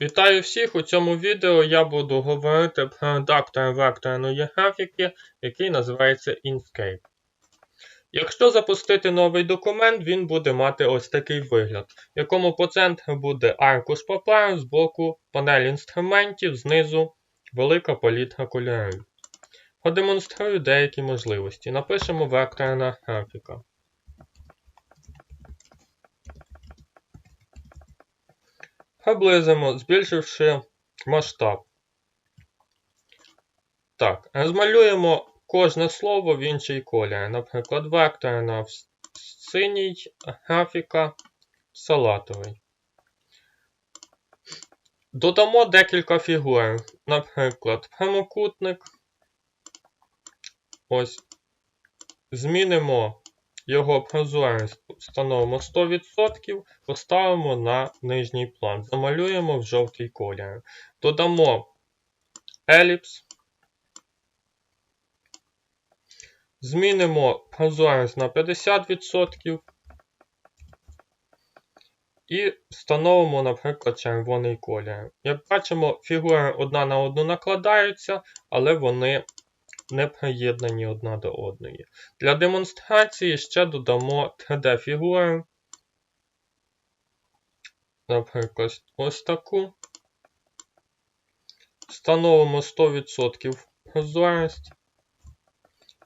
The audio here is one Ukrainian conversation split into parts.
Вітаю всіх! У цьому відео я буду говорити про редактор векторної графіки, який називається Inkscape. Якщо запустити новий документ, він буде мати ось такий вигляд, в якому по центру буде аркуш паперу, з боку панель інструментів, знизу велика палітра кольорів. Продемонструю деякі можливості. Напишемо векторна графіка. Приблизимо, збільшивши масштаб. Так, розмалюємо кожне слово в інший колір. Наприклад, векторна в синій, графіка салатовий. Додамо декілька фігур. Наприклад, прямокутник. Ось. Змінимо його прозорість, встановимо 100%, поставимо на нижній план. Замалюємо в жовтий колір. Додамо еліпс. Змінимо прозорість на 50%. І встановимо, наприклад, червоний колір. Як бачимо, фігури одна на одну накладаються, але вони не приєднані одна до одної. Для демонстрації ще додамо 3D-фігуру. Наприклад, ось таку. Встановимо 100% прозорість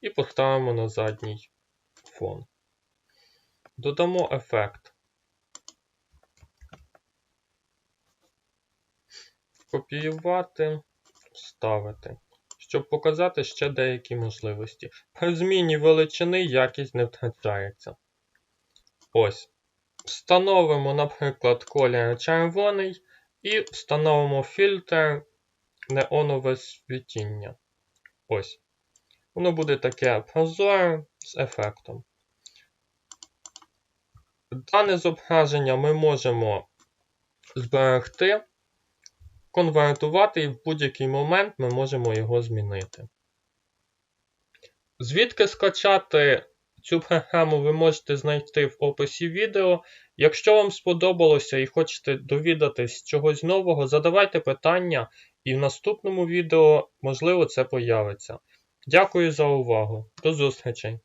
і поставимо на задній фон. Додамо ефект. Копіювати, вставити щоб показати ще деякі можливості. При зміні величини якість не втрачається. Ось. Встановимо, наприклад, колір червоний і встановимо фільтр неонове світіння. Ось. Воно буде таке прозоре з ефектом. Дане зображення ми можемо зберегти конвертувати і в будь-який момент ми можемо його змінити. Звідки скачати цю програму ви можете знайти в описі відео. Якщо вам сподобалося і хочете довідатись чогось нового, задавайте питання, і в наступному відео, можливо, це появиться. Дякую за увагу. До зустрічей!